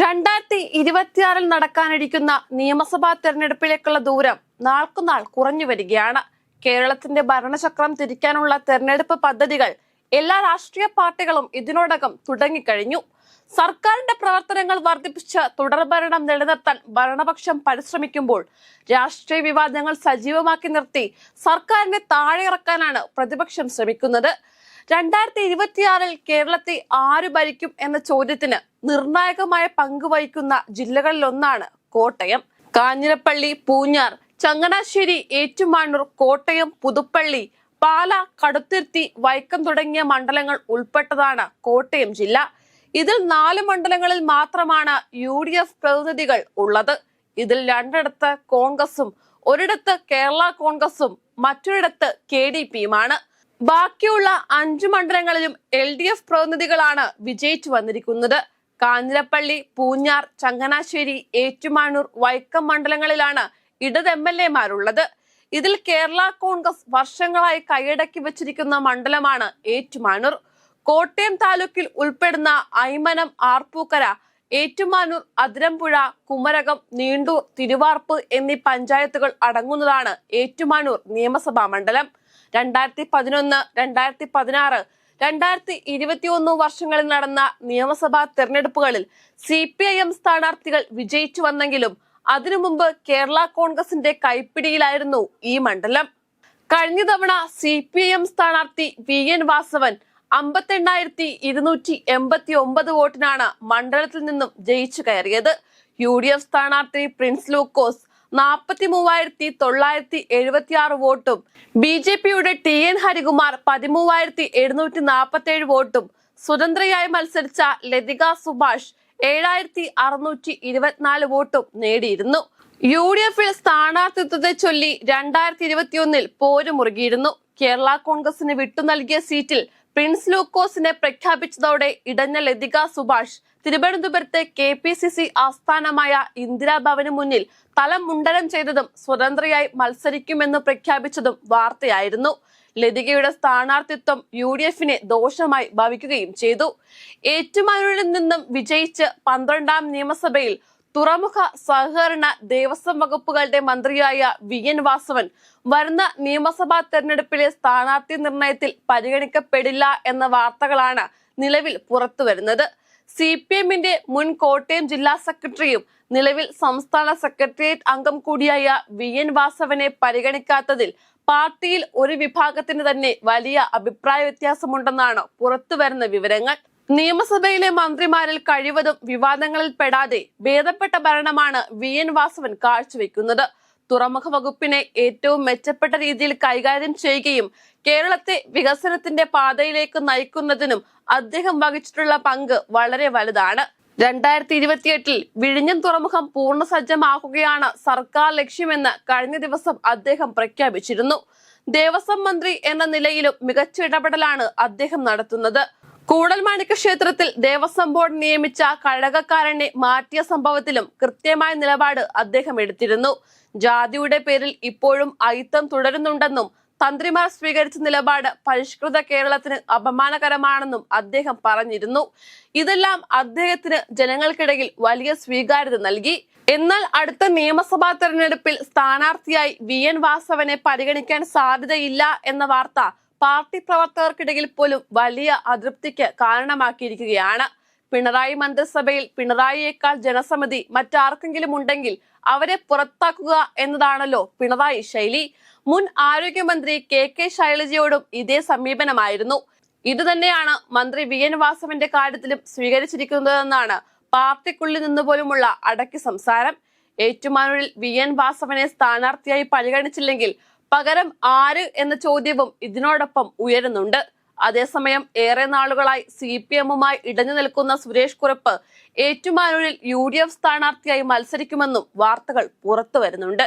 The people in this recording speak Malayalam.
രണ്ടായിരത്തി ഇരുപത്തിയാറിൽ നടക്കാനിരിക്കുന്ന നിയമസഭാ തെരഞ്ഞെടുപ്പിലേക്കുള്ള ദൂരം നാൾക്കുനാൾ കുറഞ്ഞു വരികയാണ്. കേരളത്തിന്റെ ഭരണചക്രം തിരിക്കാനുള്ള തെരഞ്ഞെടുപ്പ് പദ്ധതികൾ എല്ലാ രാഷ്ട്രീയ പാർട്ടികളും ഇതിനോടകം തുടങ്ങിക്കഴിഞ്ഞു. സർക്കാരിന്റെ പ്രവർത്തനങ്ങൾ വർദ്ധിപ്പിച്ച് തുടർഭരണം നിലനിർത്താൻ ഭരണപക്ഷം പരിശ്രമിക്കുമ്പോൾ രാഷ്ട്രീയ വിവാദങ്ങൾ സജീവമാക്കി നിർത്തി സർക്കാരിനെ താഴെ ഇറക്കാനാണ് പ്രതിപക്ഷം ശ്രമിക്കുന്നത്. രണ്ടായിരത്തി ഇരുപത്തിയാറിൽ കേരളത്തെ ആര് ഭരിക്കും എന്ന ചോദ്യത്തിന് നിർണായകമായ പങ്ക് വഹിക്കുന്ന ജില്ലകളിലൊന്നാണ് കോട്ടയം. കാഞ്ഞിരപ്പള്ളി പൂഞ്ഞാർ ചങ്ങനാശ്ശേരി ഏറ്റുമാനൂർ കോട്ടയം പുതുപ്പള്ളി പാല കടുത്തിരുത്തി വൈക്കം തുടങ്ങിയ മണ്ഡലങ്ങൾ ഉൾപ്പെട്ടതാണ് കോട്ടയം ജില്ല. ഇതിൽ നാല് മണ്ഡലങ്ങളിൽ മാത്രമാണ് യു ഡി എഫ് പ്രതിനിധികൾ ഉള്ളത്. ഇതിൽ രണ്ടിടത്ത് കോൺഗ്രസും ഒരിടത്ത് കേരള കോൺഗ്രസും മറ്റൊരിടത്ത് കെ ഡി പിയുമാണ്. ബാക്കിയുള്ള അഞ്ചു മണ്ഡലങ്ങളിലും എൽ ഡി എഫ് പ്രതിനിധികളാണ് വിജയിച്ചു വന്നിരിക്കുന്നത്. കാഞ്ഞിരപ്പള്ളി പൂഞ്ഞാർ ചങ്ങനാശ്ശേരി ഏറ്റുമാനൂർ വൈക്കം മണ്ഡലങ്ങളിലാണ് ഇടത് എം എൽ എമാരുള്ളത്. ഇതിൽ കേരള കോൺഗ്രസ് വർഷങ്ങളായി കൈയടക്കി വെച്ചിരിക്കുന്ന മണ്ഡലമാണ് ഏറ്റുമാനൂർ. കോട്ടയം താലൂക്കിൽ ഉൾപ്പെടുന്ന ഐമനം ആർപ്പൂക്കര ഏറ്റുമാനൂർ അതിരമ്പുഴ കുമരകം നീണ്ടൂർ തിരുവാർപ്പ് എന്നീ പഞ്ചായത്തുകൾ അടങ്ങുന്നതാണ് ഏറ്റുമാനൂർ നിയമസഭാ മണ്ഡലം. രണ്ടായിരത്തി പതിനൊന്ന് രണ്ടായിരത്തി പതിനാറ് രണ്ടായിരത്തി ഇരുപത്തിയൊന്ന് വർഷങ്ങളിൽ നടന്ന നിയമസഭാ തെരഞ്ഞെടുപ്പുകളിൽ സി പി ഐ എം സ്ഥാനാർത്ഥികൾ വിജയിച്ചു വന്നെങ്കിലും അതിനു മുമ്പ് കേരള കോൺഗ്രസിന്റെ കൈപ്പിടിയിലായിരുന്നു ഈ മണ്ഡലം. കഴിഞ്ഞ തവണ സി പി ഐ എം സ്ഥാനാർത്ഥി വി എൻ വാസവൻ അമ്പത്തെണ്ണായിരത്തി ഇരുന്നൂറ്റി എൺപത്തി ഒമ്പത് വോട്ടിനാണ് മണ്ഡലത്തിൽ നിന്നും ജയിച്ചു കയറിയത്. യു ഡി എഫ് സ്ഥാനാർത്ഥി പ്രിൻസ് ലൂക്കോസ് നാൽപ്പത്തി മൂവായിരത്തി തൊള്ളായിരത്തി എഴുപത്തി ആറ് വോട്ടും. ബി ജെ പിയുടെ ടി എൻ ഹരികുമാർ പതിമൂവായിരത്തി എഴുന്നൂറ്റി നാൽപ്പത്തി ഏഴ് വോട്ടും. സ്വതന്ത്രയായി മത്സരിച്ച ലതിക സുഭാഷ് ഏഴായിരത്തി അറുന്നൂറ്റി ഇരുപത്തിനാല് വോട്ടും നേടിയിരുന്നു. യു ഡി എഫിൽ സ്ഥാനാർത്ഥിത്വത്തെ ചൊല്ലി രണ്ടായിരത്തി ഇരുപത്തിയൊന്നിൽ പോര് മുറുകിയിരുന്നു. കേരള കോൺഗ്രസിന് വിട്ടു നൽകിയ സീറ്റിൽ പ്രിൻസ് ലൂക്കോസിനെ പ്രഖ്യാപിച്ചതോടെ ഇടഞ്ഞ ലതിക സുഭാഷ് തിരുവനന്തപുരത്തെ കെ പി സി സി ആസ്ഥാനമായ ഇന്ദിരാഭവന് മുന്നിൽ തലം മുണ്ടനം ചെയ്തതും സ്വതന്ത്രയായി മത്സരിക്കുമെന്ന് പ്രഖ്യാപിച്ചതും വാർത്തയായിരുന്നു. ലതികയുടെ സ്ഥാനാർത്ഥിത്വം യു ഡി എഫിനെ ദോഷമായി ഭവിക്കുകയും ചെയ്തു. ഏറ്റുമാനൂരിൽ നിന്നും വിജയിച്ച് പന്ത്രണ്ടാം നിയമസഭയിൽ തുറമുഖ സഹകരണ ദേവസ്വം വകുപ്പുകളുടെ മന്ത്രിയായ വി എൻ വാസവൻ വരുന്ന നിയമസഭാ തെരഞ്ഞെടുപ്പിലെ സ്ഥാനാർത്ഥി നിർണയത്തിൽ പരിഗണിക്കപ്പെടില്ല എന്ന വാർത്തകളാണ് നിലവിൽ പുറത്തുവരുന്നത്. സി പി എമ്മിന്റെ മുൻ കോട്ടയം ജില്ലാ സെക്രട്ടറിയും നിലവിൽ സംസ്ഥാന സെക്രട്ടേറിയറ്റ് അംഗം കൂടിയായ വി എൻ വാസവനെ പരിഗണിക്കാത്തതിൽ പാർട്ടിയിൽ ഒരു വിഭാഗത്തിന് തന്നെ വലിയ അഭിപ്രായ വ്യത്യാസമുണ്ടെന്നാണ് പുറത്തുവരുന്ന വിവരങ്ങൾ. നിയമസഭയിലെ മന്ത്രിമാരിൽ കഴിവതും വിവാദങ്ങളിൽ പെടാതെ ഭേദപ്പെട്ട ഭരണമാണ് വി എൻ വാസവൻ കാഴ്ചവെക്കുന്നത്. തുറമുഖ വകുപ്പിനെ ഏറ്റവും മെച്ചപ്പെട്ട രീതിയിൽ കൈകാര്യം ചെയ്യുകയും കേരളത്തെ വികസനത്തിന്റെ പാതയിലേക്ക് നയിക്കുന്നതിനും അദ്ദേഹം വഹിച്ചിട്ടുള്ള പങ്ക് വളരെ വലുതാണ്. രണ്ടായിരത്തി ഇരുപത്തിയെട്ടിൽ വിഴിഞ്ഞം തുറമുഖം പൂർണ സജ്ജമാക്കുകയാണ് സർക്കാർ ലക്ഷ്യമെന്ന് കഴിഞ്ഞ ദിവസം അദ്ദേഹം പ്രഖ്യാപിച്ചിരുന്നു. ദേവസ്വം മന്ത്രി എന്ന നിലയിലും മികച്ച ഇടപെടലാണ് അദ്ദേഹം നടത്തുന്നത്. കൂടൽമാണിക്യ ക്ഷേത്രത്തിൽ ദേവസ്വം ബോർഡ് നിയമിച്ച കഴകക്കാരനെ മാറ്റിയ സംഭവത്തിലും കൃത്യമായ നിലപാട് അദ്ദേഹം എടുത്തിരുന്നു. ജാതിയുടെ പേരിൽ ഇപ്പോഴും അയിത്തം തുടരുന്നുണ്ടെന്നും തന്ത്രിമാർ സ്വീകരിച്ച നിലപാട് പരിഷ്കൃത കേരളത്തിന് അപമാനകരമാണെന്നും അദ്ദേഹം പറഞ്ഞിരുന്നു. ഇതെല്ലാം അദ്ദേഹത്തിന് ജനങ്ങൾക്കിടയിൽ വലിയ സ്വീകാര്യത നൽകി. എന്നാൽ അടുത്ത നിയമസഭാ തെരഞ്ഞെടുപ്പിൽ സ്ഥാനാർത്ഥിയായി വി എൻ വാസവനെ പരിഗണിക്കാൻ സാധ്യതയില്ല എന്ന വാർത്ത പാർട്ടി പ്രവർത്തകർക്കിടയിൽ പോലും വലിയ അതൃപ്തിക്ക് കാരണമാക്കിയിരിക്കുകയാണ്. പിണറായി മന്ത്രിസഭയിൽ പിണറായിയേക്കാൾ ജനസമിതി മറ്റാർക്കെങ്കിലും ഉണ്ടെങ്കിൽ അവരെ പുറത്താക്കുക എന്നതാണല്ലോ പിണറായി ശൈലി. മുൻ ആരോഗ്യമന്ത്രി കെ കെ ശൈലജയോടും ഇതേ സമീപനമായിരുന്നു. ഇതുതന്നെയാണ് മന്ത്രി വി എൻ വാസവന്റെ കാര്യത്തിലും സ്വീകരിച്ചിരിക്കുന്നതെന്നാണ് പാർട്ടിക്കുള്ളിൽ നിന്നുപോലുമുള്ള അടക്കി സംസാരം. ഏറ്റുമാനൂരിൽ വി എൻ വാസവനെ സ്ഥാനാർത്ഥിയായി പരിഗണിച്ചില്ലെങ്കിൽ പകരം ആര് എന്ന ചോദ്യവും ഇതിനോടൊപ്പം ഉയരുന്നുണ്ട്. അതേസമയം ഏറെ നാളുകളായി സി പി എമ്മുമായി ഇടഞ്ഞു നിൽക്കുന്ന സുരേഷ് കുറുപ്പ് ഏറ്റുമാനൂരിൽ യു ഡി എഫ് സ്ഥാനാർത്ഥിയായി മത്സരിക്കുമെന്നും വാർത്തകൾ പുറത്തു വരുന്നുണ്ട്.